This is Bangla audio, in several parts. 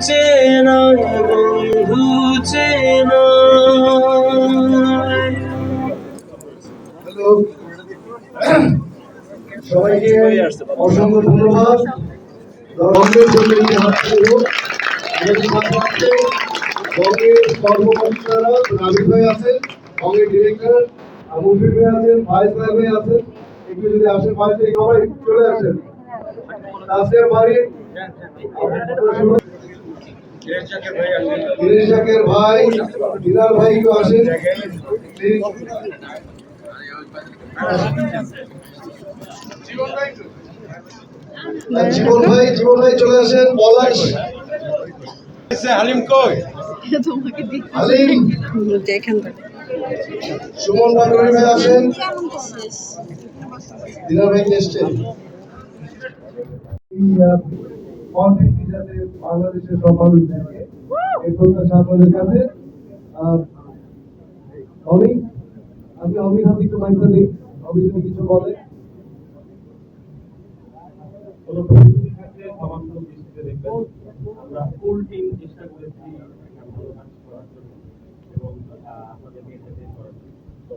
চেনা কর্মকর্তারা নাবিক ভাই আছেন বঙ্গের ডিরেক্টর ভাই আছেন ভাইস ভাই ভাই আছেন একটু যদি আসেন ভাইস ভাই সবাই চলে আসেন তাসিয়া বাড়ি দিনেশ ভাই, বিলাল ভাই একটু আসেন জীবন ভাই জীবন ভাই চলে আসেন, পলাশ। হালিম। কই সুমন ভান্ডারী ভাই আসেন। কন্টেন্ট যাতে বাংলাদেশের সব মানুষ দেখে এই প্রত্যাশা আপনাদের কাছে। আর অমিত আমি অমিত হাতে একটু মাইকটা দিই। অমিত যদি কিছু বলে। আমরা ফুল টিম চেষ্টা করেছি ভালো কাজ করার জন্য এবং করার জন্য। তো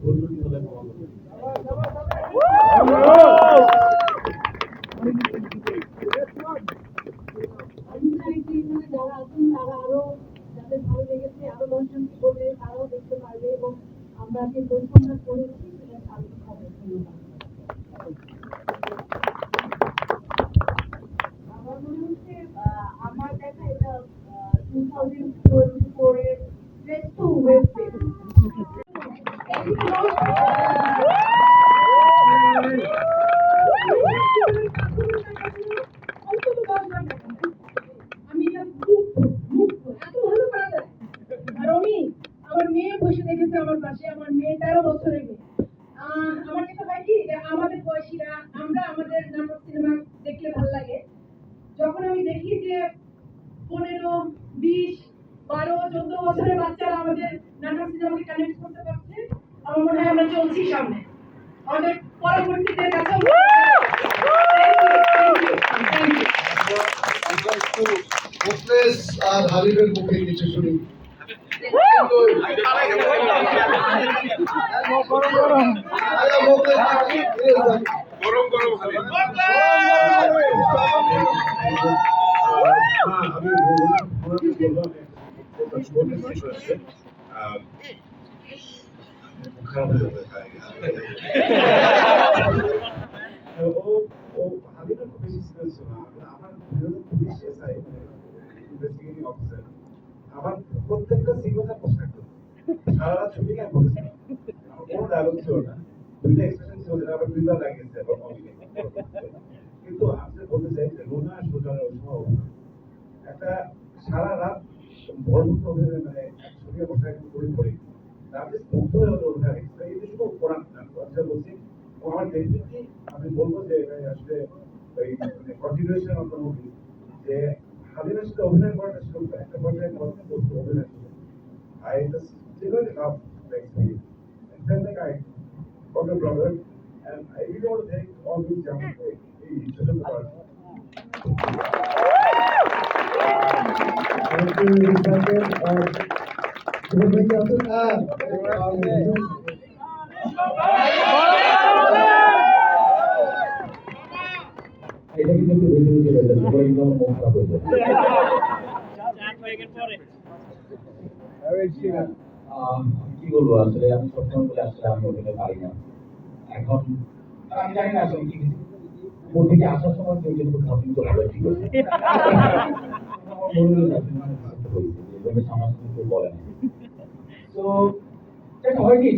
ভুল হলে ক্ষমা করবেন তাকে প্রথম বয়সীরা আমরা আমাদের নাটক সিনেমা দেখলে ভালো লাগে। যখন আমি দেখি যে পনেরো বিশ বারো চোদ্দ বছরের বাচ্চারা আমাদের নাটক সিনেমাকে কানেক্ট করতে পারছে আমার মনে হয় আমরা চলছি সামনে। আমাদের পরবর্তীতে আর হাবিবের মুখে কিছু শুনি। করেছে বেশি না আমার প্রত্যেকটা সিকোয়েন্সে প্রশ্ন করতো সারা রাত শুটিং আমি করেছিলাম কোনো ডায়লগ ছিল না দুইটা অভিনয় কিন্তু আপনি বলতে চাই যে একটা সারা রাত অভিনয় মানে একসঙ্গে বসে করে পড়ি। আমি বলব যে আসলে মানে দ্য অভিনয় করাটা ছিল একটা অভিনয় like I got brother and want to thank all these young এটা কিন্তু একটু বেশি বেশি কি বলব আসলে আমি সবসময় বলে আসলে আমি অভিনয় পারি না। এখন আমি জানি না আসলে কি ওর আসার সময় কেউ কিন্তু ভাবি তো ভালো ঠিক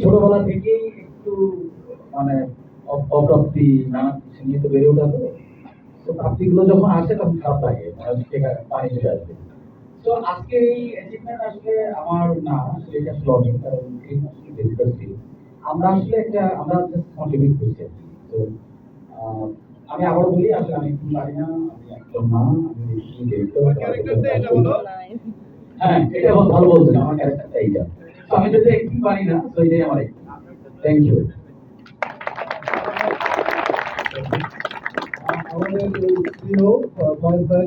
ছোটবেলা থেকেই একটু মানে অপ্রাপ্তি নানা কিছু নিয়ে তো বেড়ে ওঠা তো। তো প্রাপ্তিগুলো যখন আসে, তখন খারাপ লাগে, মনে পানি চলে আসবে তো আজকের এই অ্যাচিভমেন্ট আসলে আমার না, আসলে এটা অনেক, কারণ এই আসলে আমরা আসলে একটা আমরা কন্ট্রিবিউট করছি তো আহ, আমি আবার বলি আসলে আমি একটু পারি না আমি একদম না আমি হ্যাঁ এটা ভালো বলছেন আমার ক্যারেক্টারটা এইটা। তো আমি যদি একটু পারি না তো এটাই আমার থ্যাংক ইউ আমাদের প্রিয় ফয়েজ ভাই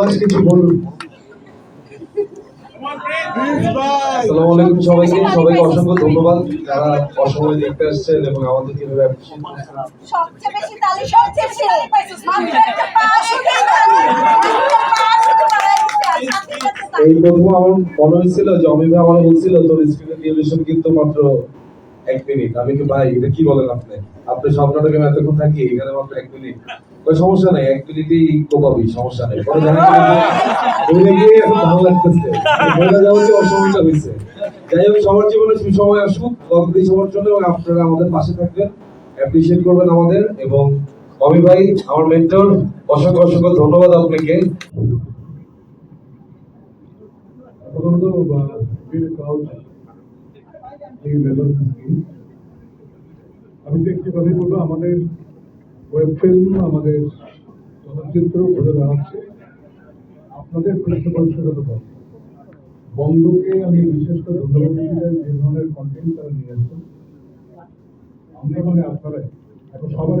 পলাশ কিছু বলুন। আসসালামু আলাইকুম সবাইকে সবাইকে অসংখ্য ধন্যবাদ। যারা অসময়ে দেখতে আসছেন এবং আমাদের কীভাবে সবচেয়ে বেশি তালি সবচেয়ে বেশি তালি পাইছিস। মাত্র একটা পাঁচ শুধুই তালি একটা পাঁচ শুধু বাড়াই দিতে আর সাথে সাথে তালি। এই প্রথম আমার মনে হয়েছিল যে অমিত ভাই আমার বলছিল তোর স্ক্রিনের কিন্তু মাত্র এক মিনিট, আমি কি ভাই, এটা কি বলেন আপনি? আপনি সব নাটকে আমি এতক্ষণ থাকি, এখানে মাত্র এক মিনিট। ওই সমস্যা নেই, এক সমস্যা নেই। পরে এখন ভালো লাগতেছে। যাওয়া যে হয়েছে যাই হোক, সবার জীবনে সুসময় আসুক সবার জন্য এবং আপনারা আমাদের পাশে থাকবেন। অ্যাপ্রিসিয়েট করবেন আমাদের এবং অমি ভাই, আমার মেন্টর অসংখ্য অসংখ্য ধন্যবাদ আপনাকে। প্রথমত এই লেভেল আমি তো একটি কথাই বলব, আমাদের ওয়েব ফিল্ম আমাদের চলচ্চিত্র ঘুরে দাঁড়াচ্ছে আপনাদের পৃষ্ঠপোষকতা বঙ্গকে আমি বিশেষ করে ধন্যবাদ দিতে চাই, যে ধরনের কন্টেন্ট তারা নিয়ে আসছেন। আমরা মানে আপনারা এখন